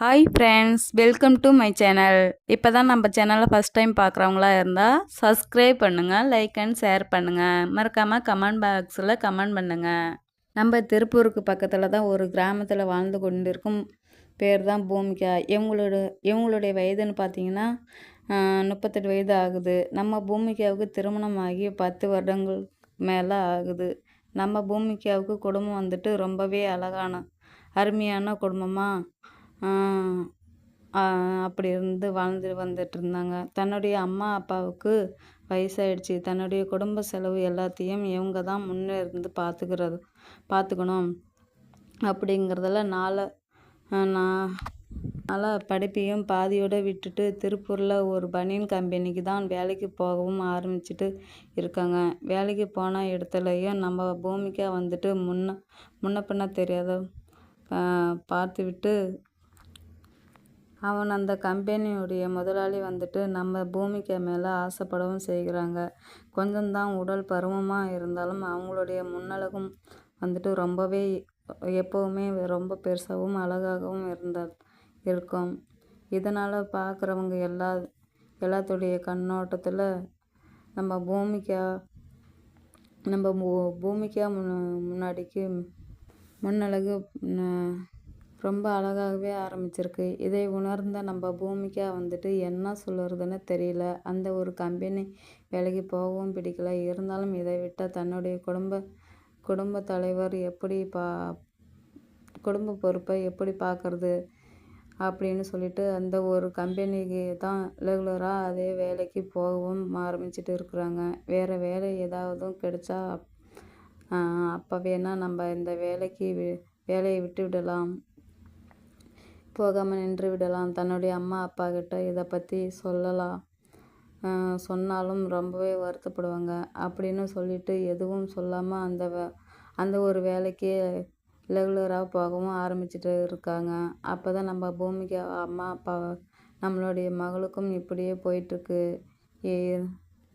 Hi friends welcome to my channel இப்போ தான் நம்ம சேனலை ஃபஸ்ட் டைம் பார்க்குறவங்களா இருந்தால் சப்ஸ்கிரைப் பண்ணுங்கள் லைக் அண்ட் ஷேர் பண்ணுங்கள் மறக்காமல் கமெண்ட் பாக்ஸில் கமெண்ட் பண்ணுங்கள் நம்ம திருப்பூருக்கு பக்கத்தில் தான் ஒரு கிராமத்தில் வாழ்ந்து கொண்டிருக்கும் பேர் தான் பூமிகா. இவங்களோட இவங்களுடைய வயதுன்னு பார்த்தீங்கன்னா முப்பத்தெட்டு வயது ஆகுது. நம்ம பூமிகாவுக்கு திருமணம் ஆகி பத்து வருடங்கள் மேலே ஆகுது. நம்ம பூமிகாவுக்கு குடும்பம் வந்துட்டு ரொம்பவே அழகான அருமையான குடும்பமாக அப்படி இருந்து வாழ்ந்து வந்துட்டு இருந்தாங்க தன்னுடைய அம்மா அப்பாவுக்கு வயசாயிடுச்சு. தன்னுடைய குடும்ப செலவு எல்லாத்தையும் இவங்க தான் முன்னே இருந்து பார்த்துக்கிறது பார்த்துக்கணும் அப்படிங்கிறதுல நாளை நான் நல்லா படிப்பையும் பாதியோடு விட்டுட்டு திருப்பூரில் ஒரு பனியன் கம்பெனிக்கு தான் வேலைக்கு போகவும் ஆரம்பிச்சிட்டு இருக்காங்க. வேலைக்கு போன இடத்துலையும் நம்ம பூமிக்கா வந்துட்டு முன்ன முன்ன பின்ன தெரியாத பார்த்துவிட்டு அவன் அந்த கம்பெனியுடைய முதலாளி வந்துட்டு நம்ம பூமிக்கு மேலே ஆசைப்படவும் செய்கிறாங்க. கொஞ்சம்தான் உடல் பருவமாக இருந்தாலும் அவங்களுடைய முன்னழகும் வந்துட்டு ரொம்பவே எப்போவுமே ரொம்ப பெருசாகவும் அழகாகவும் இருந்த இருக்கும். இதனால் பார்க்குறவங்க எல்லா எல்லாத்துடைய கண்ணோட்டத்தில் நம்ம பூமிக்கா நம்ம பூ பூமிக்கா முன்னாடிக்கு முன்னழகு ரொம்ப அழகாகவே ஆரம்பிச்சிருக்கு. இதை உணர்ந்த நம்ம பூமிக்கா வந்துட்டு என்ன சொல்லுறதுன்னு தெரியல. அந்த ஒரு கம்பெனி வேலைக்கு போகவும் பிடிக்கல. இருந்தாலும் இதை விட்டால் தன்னுடைய குடும்ப குடும்ப தலைவர் எப்படி பா குடும்ப பொறுப்பை எப்படி பார்க்குறது அப்படின்னு சொல்லிட்டு அந்த ஒரு கம்பெனிக்கு தான் ரெகுலராக அதே வேலைக்கு போகவும் ஆரம்பிச்சிட்டு இருக்கிறாங்க. வேறு வேலை ஏதாவதும் கிடைச்சா அப்போ வேணால் நம்ம இந்த வேலைக்கு வேலையை விட்டு விடலாம். போகாமல் நின்று விடலாம். தன்னுடைய அம்மா அப்பா கிட்ட இதை பற்றி சொல்லலாம். சொன்னாலும் ரொம்பவே வருத்தப்படுவாங்க. அப்படின்னு சொல்லிட்டு எதுவும் சொல்லாமல் அந்த அந்த ஒரு வேலைக்கே ரெகுலராக போகவும் ஆரம்பிச்சிட்டு இருக்காங்க. அப்போ தான் நம்ம பூமிக்கு அம்மா அப்பா நம்மளுடைய மகளுக்கும் இப்படியே போயிட்டுருக்கு.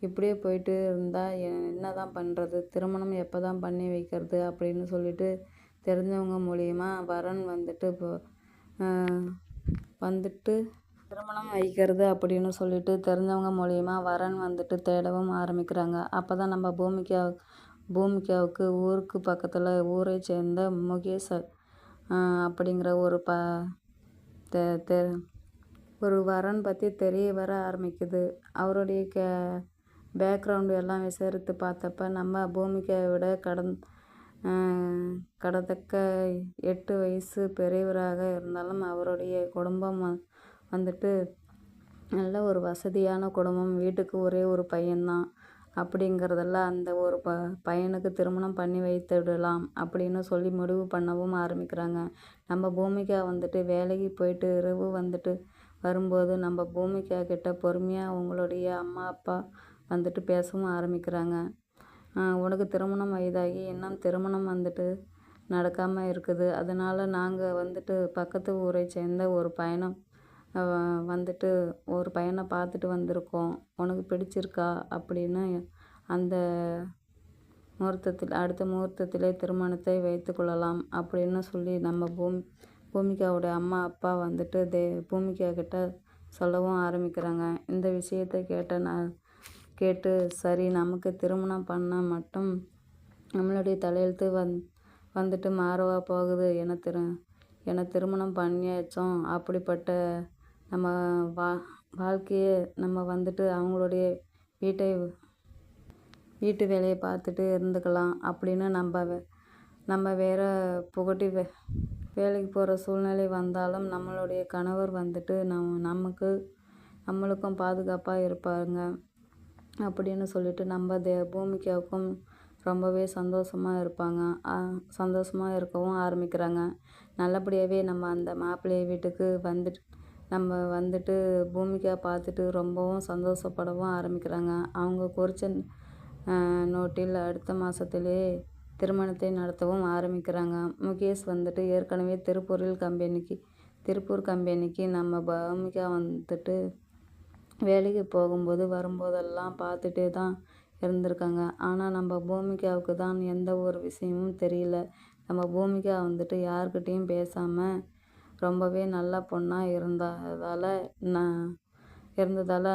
இப்படியே போயிட்டு இருந்தால் என்ன தான் பண்ணுறது திருமணம் எப்போ தான் பண்ணி வைக்கிறது? அப்படின்னு சொல்லிட்டு தெரிஞ்சவங்க மூலியமாக வரன் வந்துட்டு இப்போ வந்துட்டு திருமணம் வைக்கிறது அப்படின்னு சொல்லிட்டு தெரிஞ்சவங்க மூலிமா வரன் வந்துட்டு தேடவும் ஆரம்பிக்கிறாங்க. அப்போ தான் நம்ம பூமிக்கா பூமிகாவுக்கு ஊருக்கு பக்கத்தில் ஊரை சேர்ந்த முகேஷ் அப்படிங்கிற ஒரு ப தெ தெ ஒரு வரன் பற்றி தெரிய வர ஆரம்பிக்குது. அவருடைய கே பேக்ரவுண்டு எல்லாம் விசாரித்து பார்த்தப்ப நம்ம பூமிக்காவை விட கடன் கடத்தக்க எட்டு வயசு பெரியவராக இருந்தாலும் அவருடைய குடும்பம் வந்துட்டு நல்ல ஒரு வசதியான குடும்பம். வீட்டுக்கு ஒரே ஒரு பையன்தான். அப்படிங்கிறதெல்லாம் அந்த ஒரு ப பையனுக்கு திருமணம் பண்ணி வைத்து விடலாம் அப்படின்னு சொல்லி முடிவு பண்ணவும் ஆரம்பிக்கிறாங்க. நம்ம பூமிக்கா வந்துட்டு வேலைக்கு போயிட்டு இரவு வந்துட்டு வரும்போது நம்ம பூமிக்கா கிட்ட பொறுமையாக அவங்களுடைய அம்மா அப்பா வந்துட்டு பேசவும் ஆரம்பிக்கிறாங்க. உனக்கு திருமணம் வயதாகி இன்னும் திருமணம் வந்துட்டு நடக்காமல் இருக்குது. அதனால் நாங்கள் வந்துட்டு பக்கத்து ஊரை சேர்ந்த ஒரு பயணம் வந்துட்டு ஒரு பையனை பார்த்துட்டு வந்திருக்கோம். உனக்கு பிடிச்சிருக்கா? அப்படின்னு அந்த முகூர்த்தத்தில் அடுத்த முகூர்த்தத்திலே திருமணத்தை வைத்து கொள்ளலாம் அப்படின்னு சொல்லி நம்ம பூமி பூமிகாவுடைய அம்மா அப்பா வந்துட்டு தே பூமிகா கிட்ட சொல்லவும் ஆரம்பிக்கிறாங்க. இந்த விஷயத்தை கேட்ட நான் கேட்டு சரி நமக்கு திருமணம் பண்ணால் மட்டும் நம்மளுடைய தலையெழுத்து வந் வந்துட்டு மாறவா போகுது? என திரு என திருமணம் பண்ணியாச்சும். அப்படிப்பட்ட நம்ம வா வாழ்க்கையை நம்ம வந்துட்டு அவங்களுடைய வீட்டை வீட்டு வேலையை பார்த்துட்டு இருந்துக்கலாம் அப்படின்னு நம்ம நம்ம வேறு புகட்டி வே வேலைக்கு போகிற சூழ்நிலை வந்தாலும் நம்மளுடைய கணவர் வந்துட்டு நம் நமக்கு நம்மளுக்கும் பாதுகாப்பாக இருப்பாங்க அப்படின்னு சொல்லிட்டு நம்ம தே பூமிக்காவுக்கும் ரொம்பவே சந்தோஷமாக இருப்பாங்க. சந்தோஷமாக இருக்கவும் ஆரம்பிக்கிறாங்க. நல்லபடியாகவே நம்ம அந்த மாப்பிள்ளை வீட்டுக்கு வந்துட்டு நம்ம வந்துட்டு பூமிக்கா பார்த்துட்டு ரொம்பவும் சந்தோஷப்படவும் ஆரம்பிக்கிறாங்க. அவங்க குறித்த நோட்டில் அடுத்த மாதத்துலேயே திருமணத்தை நடத்தவும் ஆரம்பிக்கிறாங்க. முகேஷ் வந்துட்டு ஏற்கனவே திருப்பூரில் கம்பெனிக்கு திருப்பூர் கம்பெனிக்கு நம்ம பூமிக்கா வந்துட்டு வேலைக்கு போகும்போது வரும்போதெல்லாம் பார்த்துட்டே தான் இருந்திருக்காங்க. ஆனால் நம்ம பூமிகாவுக்கு தான் எந்த ஒரு விஷயமும் தெரியல. நம்ம பூமிகா வந்துட்டு யாருக்கிட்டேயும் பேசாமல் ரொம்பவே நல்ல பொண்ணாக இருந்ததால் நான் இருந்ததால்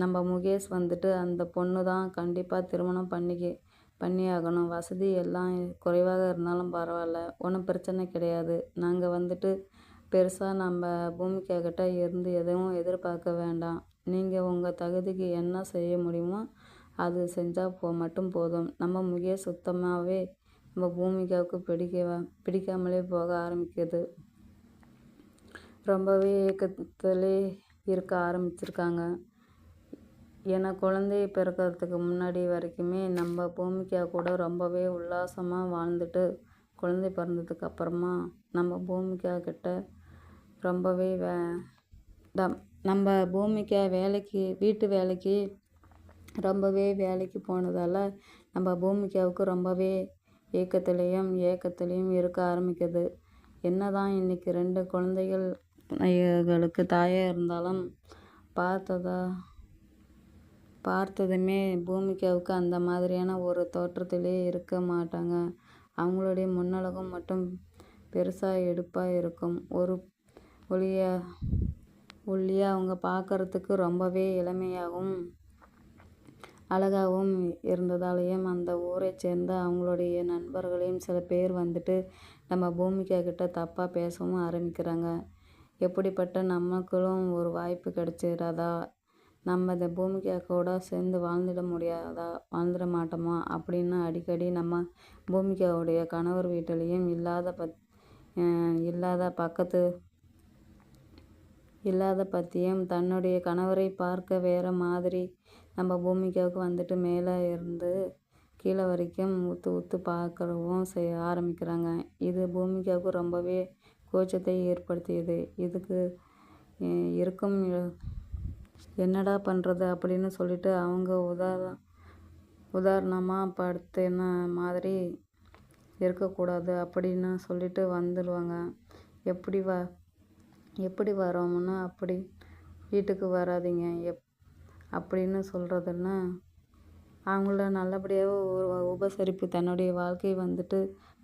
நம்ம முகேஷ் வந்துட்டு அந்த பொண்ணு தான் கண்டிப்பாக திருமணம் பண்ணிக்க பண்ணி ஆகணும் வசதி எல்லாம் குறைவாக இருந்தாலும் பரவாயில்ல. ஒன்றும் பிரச்சனை கிடையாது. நாங்கள் வந்துட்டு பெருசாக நம்ம பூமிக்காக்கிட்ட இருந்து எதுவும் எதிர்பார்க்க வேண்டாம். நீங்கள் உங்கள் தகுதிக்கு என்ன செய்ய முடியுமோ அது செஞ்சால் போ மட்டும் போதும். நம்ம முகேஷ் சுத்தமாகவே நம்ம பூமிகாவுக்கு பிடிக்க பிடிக்காமலே போக ஆரம்பிக்குது. ரொம்பவே இயக்கத்திலே இருக்க ஆரம்பிச்சிருக்காங்க. ஏன்னா குழந்தை பிறக்கிறதுக்கு முன்னாடி வரைக்குமே நம்ம பூமிக்கா கூட ரொம்பவே உல்லாசமாக வாழ்ந்துட்டு குழந்தை பிறந்ததுக்கு அப்புறமா நம்ம பூமிக்கா கிட்ட ரொம்பவே வே நம்ம பூமிக்கா வேலைக்கு வீட்டு வேலைக்கு ரொம்பவே வேலைக்கு போனதால் நம்ம பூமிக்காவுக்கு ரொம்பவே ஏக்கத்துலேயும் ஏக்கத்துலேயும் இருக்க ஆரம்பிக்குது. என்ன தான் இன்றைக்கி ரெண்டு குழந்தைகளுக்கு தாயாக இருந்தாலும் பார்த்ததா பார்த்ததுமே பூமிகாவுக்கு அந்த மாதிரியான ஒரு தோற்றத்திலே இருக்க மாட்டாங்க. அவங்களுடைய முன்னலகம் மட்டும் பெருசாக எடுப்பாக இருக்கும். ஒரு ஒளியாக ஒல்லியாக அவங்க பார்க்குறதுக்கு ரொம்பவே இளமையாகவும் அழகாகவும் இருந்ததாலேயும் அந்த ஊரை சேர்ந்த அவங்களுடைய நண்பர்களையும் சில பேர் வந்துட்டு நம்ம பூமிகா கிட்ட தப்பாக பேசவும் ஆரம்பிக்கிறாங்க. எப்படிப்பட்ட நமக்களும் ஒரு வாய்ப்பு கிடைச்சிடாதா நம்ம இந்த பூமிக்கா கூட சேர்ந்து வாழ்ந்துட முடியாதா? வாழ்ந்துட மாட்டோமா? அப்படின்னு அடிக்கடி நம்ம பூமிகாவுடைய கணவர் வீட்டிலையும் இல்லாத பத் இல்லாத பக்கத்து இல்லாத பற்றியும் தன்னுடைய கணவரை பார்க்க வேற மாதிரி நம்ம பூமிக்காவுக்கு வந்துட்டு மேலே இருந்து கீழே வரைக்கும் உத்து உத்து பார்க்கவும் செய்ய ஆரம்பிக்கிறாங்க. இது பூமிக்காவுக்கு ரொம்பவே கோச்சத்தை ஏற்படுத்தியது. இதுக்கு இருக்கும் என்னடா பண்ணுறது அப்படின்னு சொல்லிட்டு அவங்க உதார உதாரணமாக படுத்தின மாதிரி இருக்கக்கூடாது அப்படின்னு சொல்லிட்டு வந்துடுவாங்க. எப்படி வ எப்படி வரோம்னா அப்படி வீட்டுக்கு வராதிங்க. எப் அப்படின்னு சொல்கிறதுன்னா அவங்கள நல்லபடியாக உபசரிப்பு தன்னுடைய வாழ்க்கை வந்துட்டு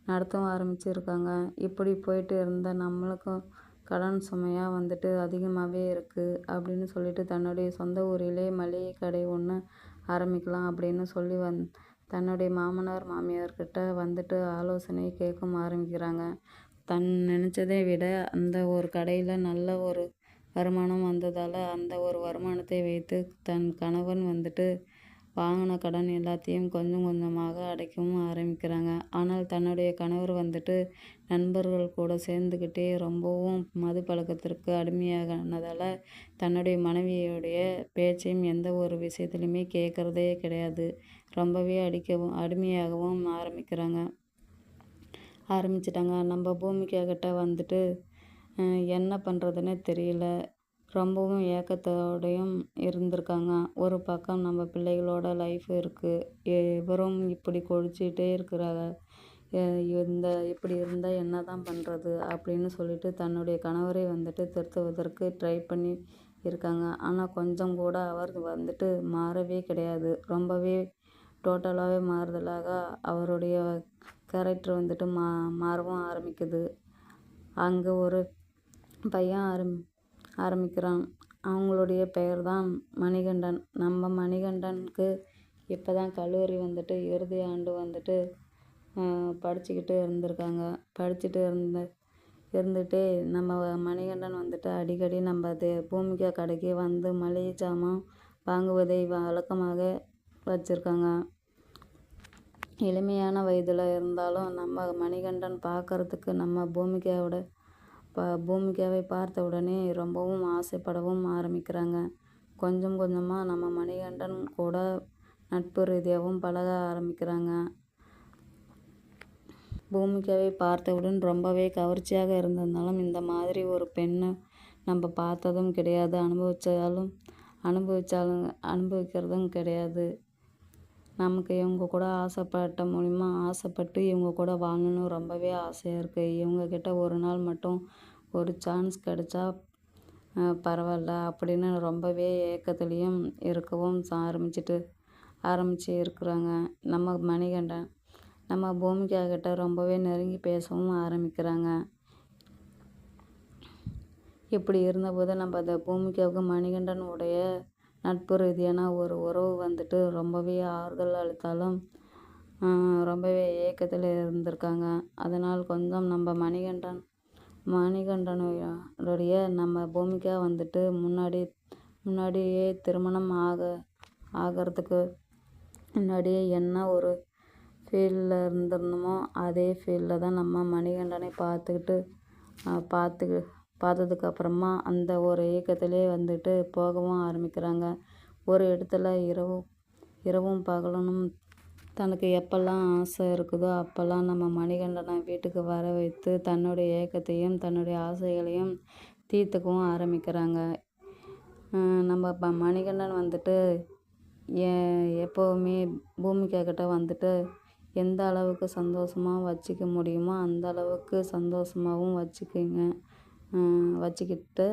நடத்தவும் ஆரம்பிச்சிருக்காங்க. இப்படி போயிட்டு இருந்தால் நம்மளுக்கும் கடன் சுமையாக வந்துட்டு அதிகமாகவே இருக்குது அப்படின்னு சொல்லிட்டு தன்னுடைய சொந்த ஊரிலே மளிகை கடை ஒன்று ஆரம்பிக்கலாம் அப்படின்னு சொல்லி வந் தன்னுடைய மாமனார் மாமியார்கிட்ட வந்துட்டு ஆலோசனை கேட்கவும் ஆரம்பிக்கிறாங்க. தன் நினச்சதை விட அந்த ஒரு கடையில் நல்ல ஒரு வருமானம் வந்ததால் அந்த ஒரு வருமானத்தை வைத்து தன் கணவன் வந்துட்டு வாங்கின கடன் எல்லாத்தையும் கொஞ்சம் கொஞ்சமாக அடைக்கவும் ஆரம்பிக்கிறாங்க. ஆனால் தன்னுடைய கணவர் வந்துட்டு நண்பர்கள் கூட சேர்ந்துக்கிட்டே ரொம்பவும் மது பழக்கத்திற்கு அடிமையாகனதால் தன்னுடைய மனைவியுடைய பேச்சையும் எந்த ஒரு விஷயத்துலையுமே கேட்குறதே கிடையாது. ரொம்பவே அடிக்கவும் அடிமையாகவும் ஆரம்பிக்கிறாங்க. ஆரம்பிச்சிட்டாங்க. நம்ம பூமிக்காகிட்ட வந்துட்டு என்ன பண்ணுறதுன்னே தெரியல. ரொம்பவும் ஏக்கத்தோடையும் இருந்திருக்காங்க. ஒரு பக்கம் நம்ம பிள்ளைகளோட லைஃப் இருக்குது இவரும் இப்படி கொழிச்சிட்டே இருக்கிறாங்க. இந்த இப்படி இருந்தால் என்ன தான் பண்ணுறது அப்படின்னு சொல்லிட்டு தன்னுடைய கணவரை வந்துட்டு திருத்துவதற்கு ட்ரை பண்ணி இருக்காங்க. ஆனால் கொஞ்சம் கூட அவர் வந்துட்டு மாறவே கிடையாது. ரொம்பவே டோட்டலாகவே மாறுதலாக அவருடைய கேரக்டர் வந்துட்டு மா மாறவும் ஆரம்பிக்குது. அங்கே ஒரு பையன் ஆரம் ஆரம்பிக்கிறான். அவங்களுடைய பெயர் தான் மணிகண்டன். நம்ம மணிகண்டனுக்கு இப்போ தான் கல்லூரி வந்துட்டு இறுதி ஆண்டு வந்துட்டு படிச்சுக்கிட்டு இருந்திருக்காங்க. படிச்சுட்டு இருந்த இருந்துகிட்டே நம்ம மணிகண்டன் வந்துட்டு அடிக்கடி நம்ம அது பூமிக்கா கடைக்கு வந்து மளிகை சாமான் வாங்குவதை வழக்கமாக வச்சுருக்காங்க. எளிமையான வயதில் இருந்தாலும் நம்ம மணிகண்டன் பார்க்கறதுக்கு நம்ம பூமிகாவோட ப பூமிகாவை பார்த்த உடனே ரொம்பவும் ஆசைப்படவும் ஆரம்பிக்கிறாங்க. கொஞ்சம் கொஞ்சமாக நம்ம மணிகண்டன் கூட நட்பு ரீதியாகவும் பழக ஆரம்பிக்கிறாங்க. பூமிகாவை பார்த்தவுடன் ரொம்பவே கவர்ச்சியாக இருந்திருந்தாலும் இந்த மாதிரி ஒரு பெண்ணை நம்ம பார்த்ததும் கிடையாது. அனுபவித்தாலும் அனுபவித்தாலும் அனுபவிக்கிறதும் கிடையாது. நமக்கு இவங்க கூட ஆசைப்பட்ட மூலிமா ஆசைப்பட்டு இவங்க கூட வாங்கணும் ரொம்பவே ஆசையாக இருக்குது இவங்கக்கிட்ட ஒரு நாள் மட்டும் ஒரு சான்ஸ் கிடச்சா பரவாயில்ல அப்படின்னு ரொம்பவே ஏக்கத்துலேயும் இருக்கவும் ஆரம்பிச்சிட்டு ஆரம்பித்து இருக்கிறாங்க நம்ம மணிகண்டன். நம்ம பூமிகா கிட்ட ரொம்பவே நெருங்கி பேசவும் ஆரம்பிக்கிறாங்க. இப்படி இருந்தபோது நம்ம அந்த பூமிக்காவுக்கு மணிகண்டன் உடைய நட்பு ரீதியான ஒரு உறவு வந்துட்டு ரொம்பவே ஆறுதல் அளித்தாலும் ரொம்பவே ஏக்கத்தில் இருந்திருக்காங்க. அதனால் கொஞ்சம் நம்ம மணிகண்டன் மணிகண்டனுடைய நம்ம பூமிகா வந்துட்டு முன்னாடி முன்னாடியே திருமணம் ஆக ஆகிறதுக்கு முன்னாடியே என்ன ஒரு ஃபீல்டில் இருந்திருந்தோமோ அதே ஃபீல்டில் தான் நம்ம மணிகண்டனை பார்த்துக்கிட்டு பார்த்துக்கு பார்த்ததுக்கப்புறமா அந்த ஒரு ஏக்கத்திலே வந்துட்டு போகவும் ஆரம்பிக்கிறாங்க. ஒரு இடத்துல இரவும் இரவும் பகலும் தனக்கு எப்பெல்லாம் ஆசை இருக்குதோ அப்போல்லாம் நம்ம மணிகண்டனை வீட்டுக்கு வர வைத்து தன்னுடைய ஏக்கத்தையும் தன்னுடைய ஆசைகளையும் தீர்த்துக்கவும் ஆரம்பிக்கிறாங்க. நம்ம ப மணிகண்டன் வந்துட்டு ஏ எப்போவுமே பூமிகா கிட்ட வந்துட்டு எந்த அளவுக்கு சந்தோஷமாக வச்சுக்க முடியுமோ அந்த அளவுக்கு சந்தோஷமாகவும் வச்சுக்குங்க. வச்சுக்கிட்டு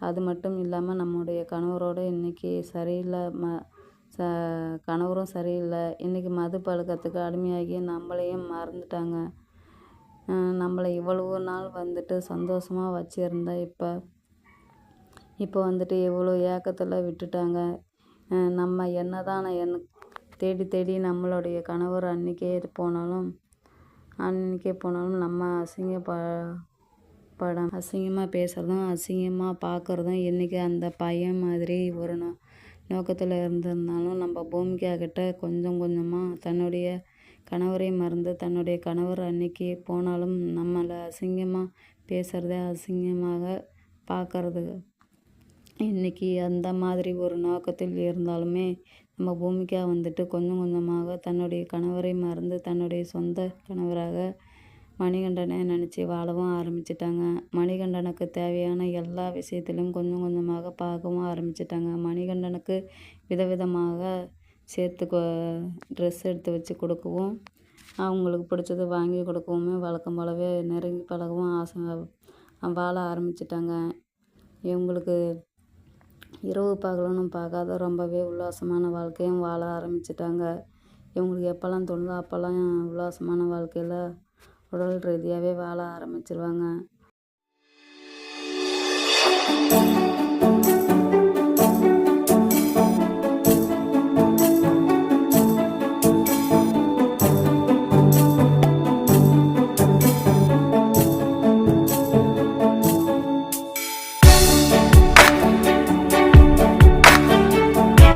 அது மட்டும் இல்லாமல் நம்முடைய கணவரோடு இன்றைக்கி சரியில்லை ம ச கணவரும் சரியில்லை. இன்றைக்கி மது பழக்கத்துக்கு அடிமையாகி நம்மளையும் மறந்துட்டாங்க. நம்மளை இவ்வளவு நாள் வந்துட்டு சந்தோஷமாக வச்சுருந்தா இப்போ இப்போ வந்துட்டு இவ்வளோ ஏக்கத்தில் விட்டுட்டாங்க. நம்ம என்ன தான் என் தேடி தேடி நம்மளுடைய கணவர் அன்றைக்கே போனாலும் அன்றைக்கே போனாலும் நம்ம அசிங்கப்ப படம். அசிங்கமாக பேசுகிறதும் அசிங்கமாக பார்க்குறதும் என்றைக்கு அந்த பையன் மாதிரி ஒரு நோ நோக்கத்தில் இருந்திருந்தாலும் நம்ம பூமிகா கிட்ட கொஞ்சம் கொஞ்சமாக தன்னுடைய கணவரை மறந்து தன்னுடைய கணவர் அன்னைக்கு போனாலும் நம்மளை அசிங்கமாக பேசுகிறதே அசிங்கமாக பார்க்கறது இன்றைக்கி அந்த மாதிரி ஒரு நோக்கத்தில் இருந்தாலுமே நம்ம பூமிக்கா வந்துட்டு கொஞ்சம் கொஞ்சமாக தன்னுடைய கணவரை மறந்து தன்னுடைய சொந்த கணவராக மணிகண்டனை நினச்சி வாழவும் ஆரம்பிச்சிட்டாங்க. மணிகண்டனுக்கு தேவையான எல்லா விஷயத்திலும் கொஞ்சம் கொஞ்சமாக பார்க்கவும் ஆரம்பிச்சிட்டாங்க. மணிகண்டனுக்கு விதவிதமாக சேர்த்து ட்ரெஸ் எடுத்து வச்சு கொடுக்கவும் அவங்களுக்கு பிடிச்சது வாங்கி கொடுக்கவுமே வழக்கம் போலவே நெருங்கி பழகவும் ஆசை வாழ ஆரம்பிச்சிட்டாங்க. இவங்களுக்கு இரவு பகலும் பார்க்காத ரொம்பவே உல்லாசமான வாழ்க்கையும் வாழ ஆரம்பிச்சிட்டாங்க. இவங்களுக்கு எப்போல்லாம் தோணுதோ அப்போல்லாம் உல்லாசமான வாழ்க்கையில் உடல் ரீதியாகவே வாழ ஆரம்பிச்சிருவாங்க.